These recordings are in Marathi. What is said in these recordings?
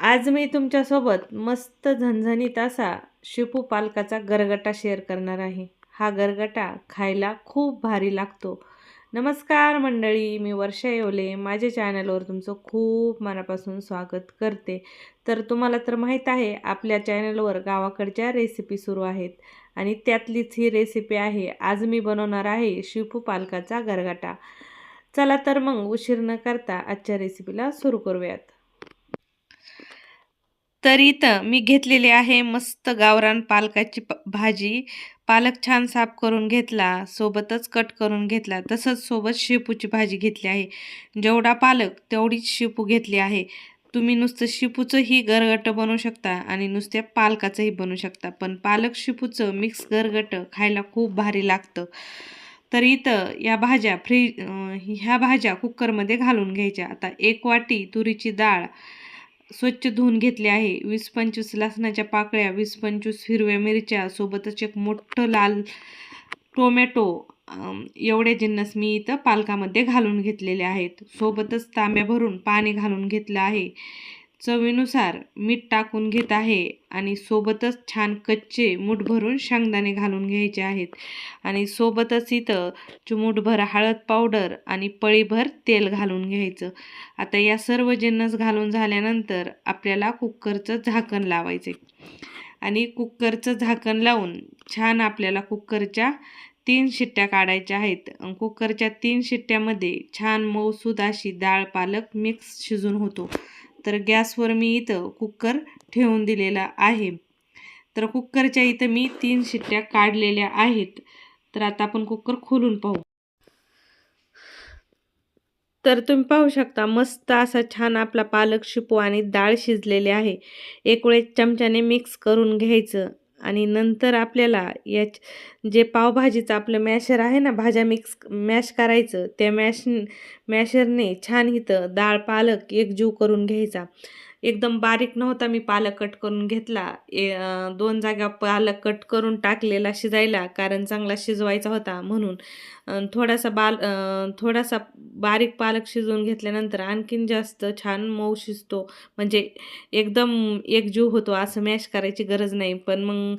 आज मी तुमच्यासोबत मस्त झणझणीत असा शिपू पालकाचा गरगटा शेअर करणार आहे. हा गरगटा खायला खूप भारी लागतो. नमस्कार मंडळी मी वर्षा येवले. माझ्या चॅनलवर तुमचं खूप मनापासून स्वागत करते. तर तुम्हाला तर माहीत आहे आपल्या चॅनलवर गावाकडच्या रेसिपी सुरू आहेत आणि त्यातलीच ही रेसिपी आहे. आज मी बनवणार आहे शिपू पालकाचा गरगटा. चला तर मग उशीर न करता आजच्या रेसिपीला सुरू करूयात. तर इथं मी घेतलेली आहे मस्त गावरान पालकाची प भाजी. पालक छान साफ करून घेतला सोबतच कट करून घेतला. तसंच सोबत शेपूची भाजी घेतली आहे. जेवढा पालक तेवढीच शेपू घेतली आहे. तुम्ही नुसतं शेपूचंही गरगट बनवू शकता आणि नुसत्या पालकाचंही बनवू शकता. पण पालक शेपूचं मिक्स गरगट खायला खूप भारी लागतं. तर इथं या भाज्या फ्री ह्या भाज्या कुकरमध्ये घालून घ्यायच्या. आता एक वाटी तुरीची डाळ स्वच्छ धुवून घेतले आहे. वीस पंचवीस लसणाच्या पाकळ्या वीस पंचवीस हिरव्या मिरच्या सोबतच एक मोठं लाल टोमॅटो एवढे जिन्नस मी इथं पालकामध्ये घालून घेतलेले आहेत. सोबतच तांब्या भरून पाणी घालून घेतलं आहे. चवीनुसार मीठ टाकून घेत आहे आणि सोबतच छान कच्चे मूठ भरून शेंगदाणे घालून घ्यायचे आहेत. आणि सोबतच इथं चुमूटभर हळद पावडर आणि पळीभर तेल घालून घ्यायचं. आता या सर्व जिन्नस घालून झाल्यानंतर आपल्याला कुकरचं झाकण लावायचे आणि कुकरचं झाकण लावून छान आपल्याला कुकरच्या तीन शिट्ट्या काढायच्या आहेत. कुकरच्या तीन शिट्ट्यामध्ये छान मऊसूद अशी डाळ पालक मिक्स शिजून होतो. तर गॅसवर मी इथं कुकर ठेवून दिलेला आहे. तर कुकरच्या इथं मी तीन शिट्ट्या काढलेल्या आहेत. तर आता आपण कुकर खोलून पाहू. तर तुम्ही पाहू शकता मस्त असा छान आपला पालक शिपू आणि डाळ शिजलेली आहे. एक वेळेस चमच्याने मिक्स करून घ्यायचं. आणि नंतर आपल्याला या जे पावभाजीचं आपलं मॅशर आहे ना भाज्या मिक्स मॅश करायचं त्या मॅश मॅशरने छान इथं डाळ पालक एकजीव करून घ्यायचा. एकदम बारीक नव्हता मी पालक कट करून घेतला. ए दोन जागा पालक कट करून टाकलेला शिजायला कारण चांगला शिजवायचा होता म्हणून. थोडासा बाल थोडासा बारीक पालक शिजवून घेतल्यानंतर आणखीन जास्त छान मऊ शिजतो. म्हणजे एकदम एकजीव होतो असं मॅश करायची गरज नाही. पण मग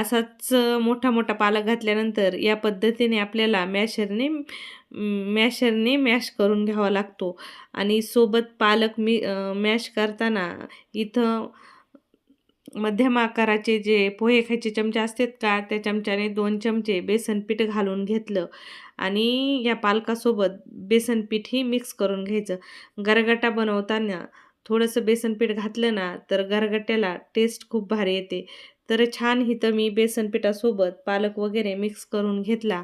असाच मोठा मोठा पालक घातल्यानंतर या पद्धतीने आपल्याला मॅशरने मॅशरने मॅश करून घ्यावा लागतो. आणि सोबत पालक मी मॅश करताना इथं मध्यम आकाराचे जे पोहे खायचे चमचे असतात का त्या चमच्याने दोन चमचे बेसन पीठ घालून घेतलं. आणि या पालकासोबत बेसन पीठही मिक्स करून घ्यायचं. गरगटा बनवताना थोडंसं बेसन पीठ घातलं ना तर गरगट्याला टेस्ट खूप भारी येते. तर छान इथं मी बेसन पिठासोबत पालक वगैरे मिक्स करून घेतला.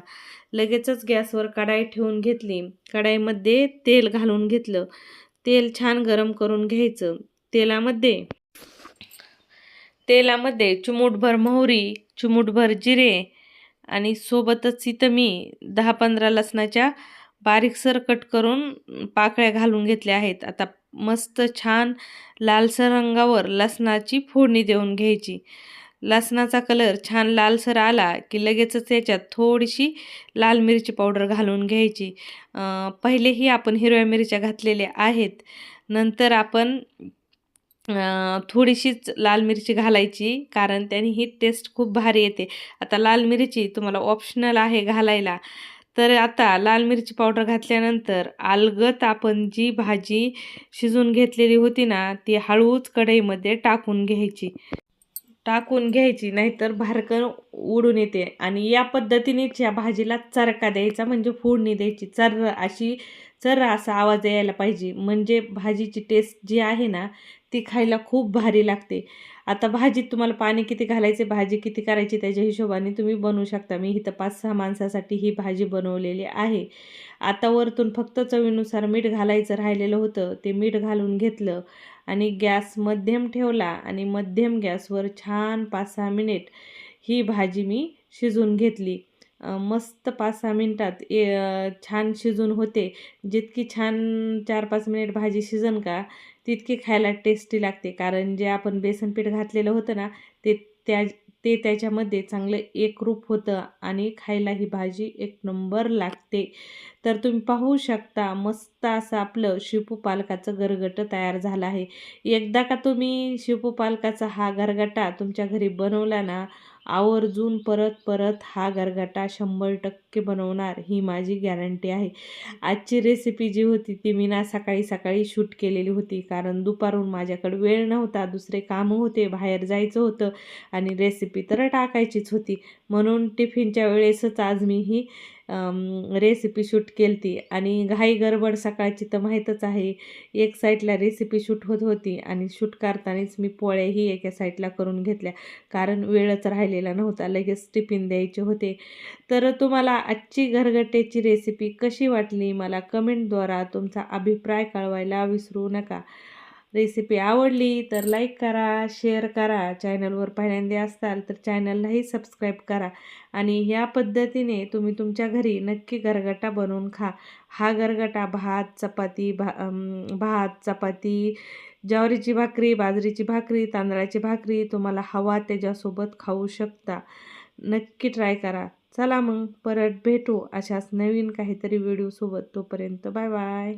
लगेचच गॅसवर कढाई ठेवून घेतली. कढाईमध्ये तेल घालून घेतलं. तेल छान गरम करून घ्यायचं. तेलामध्ये तेलामध्ये चिमूटभर मोहरी चिमूटभर जिरे आणि सोबतच इथं मी दहा पंधरा लसणाच्या बारीकसर कट करून पाकळ्या घालून घेतल्या आहेत. आता मस्त छान लालसर रंगावर लसणाची फोडणी देऊन घ्यायची. लसणाचा कलर छान लालसर आला की लगेचच याच्यात थोडीशी लाल मिरची पावडर घालून घ्यायची. पहिलेही आपण हिरव्या मिरच्या घातलेल्या आहेत. नंतर आपण थोडीशीच लाल मिरची घालायची कारण त्याने ही टेस्ट खूप भारी येते. आता लाल मिरची तुम्हाला ऑप्शनल आहे घालायला. तर आता लाल मिरची पावडर घातल्यानंतर अलगत आपण जी भाजी शिजून घेतलेली होती ना ती हळूच कढईमध्ये टाकून घ्यायची. टाकून घ्यायची नाहीतर भारकन उडून येते. आणि या पद्धतीनेच या भाजीला चरका द्यायचा म्हणजे फोडणी द्यायची. चर्र अशी चर असा आवाज यायला पाहिजे. म्हणजे भाजीची टेस्ट जी आहे ना ती खायला खूप भारी लागते. आता भाजीत तुम्हाला पाणी किती घालायचे भाजी किती करायची त्याच्या हिशोबाने तुम्ही बनवू शकता. मी इथं पाच सहा माणसासाठी ही भाजी बनवलेली आहे. आता वरतून फक्त चवीनुसार मीठ घालायचं राहिलेलं होतं. ते मीठ घालून घेतलं आणि गॅस मध्यम ठेवला आणि मध्यम गॅसवर छान पाच सहा मिनिट ही भाजी मी शिजून घेतली. मस्त पाच सहा मिनटात ए छान शिजून होते. जितकी छान चार पाच मिनिट भाजी शिजन का तितकी खायला टेस्टी लागते. कारण जे आपण बेसन पीठ घातलेलं होतं ना ते त्या ते त्याच्यामध्ये चांगलं एकरूप होतं आणि खायला ही भाजी एक नंबर लागते. तर तुम्ही पाहू शकता मस्त असं आपलं शेपू पालकाचं गरगट तयार झालं आहे. एकदा का तुम्ही शेपू पालकाचा हा गरगटा तुमच्या घरी बनवला ना आवर्जून परत परत हा गरगटा शंभर टक्के बनवणार ही माझी गॅरंटी आहे. आजची रेसिपी जी होती ती मी ना सकाळी सकाळी शूट केलेली होती. कारण दुपारून माझ्याकडे वेळ नव्हता दुसरे कामं होते बाहेर जायचं होतं आणि रेसिपी तर टाकायचीच होती. म्हणून टिफिनच्या वेळेसच आज मी ही रेसिपी शूट केली ती आणि घाई गडबड सकाळची तर माहीतच आहे. एक साईडला रेसिपी शूट होत होती आणि शूट करतानाच मी पोळ्याही एका साईडला करून घेतल्या. कारण वेळच राहिलेला नव्हता. लगेच टिफिन द्यायचे होते. तर तुम्हाला आजची घरगट्ट्याची रेसिपी कशी वाटली? मला कमेंटद्वारा तुमचा अभिप्राय कळवायला विसरू नका. रेसिपी आवडली तर लाईक करा शेअर करा. चॅनलवर पहिल्यांदा असाल तर चॅनललाही सबस्क्राईब करा आणि ह्या पद्धतीने तुम्ही तुमच्या घरी नक्की गरगटा बनवून खा. हा गरगटा भात चपाती भा भात चपाती ज्वारीची भाकरी बाजरीची भाकरी तांदळाची भाकरी तुम्हाला हवा त्याच्यासोबत खाऊ शकता. नक्की ट्राय करा. चला मग परत भेटू अशाच नवीन काहीतरी व्हिडिओसोबत तोपर्यंत बाय बाय.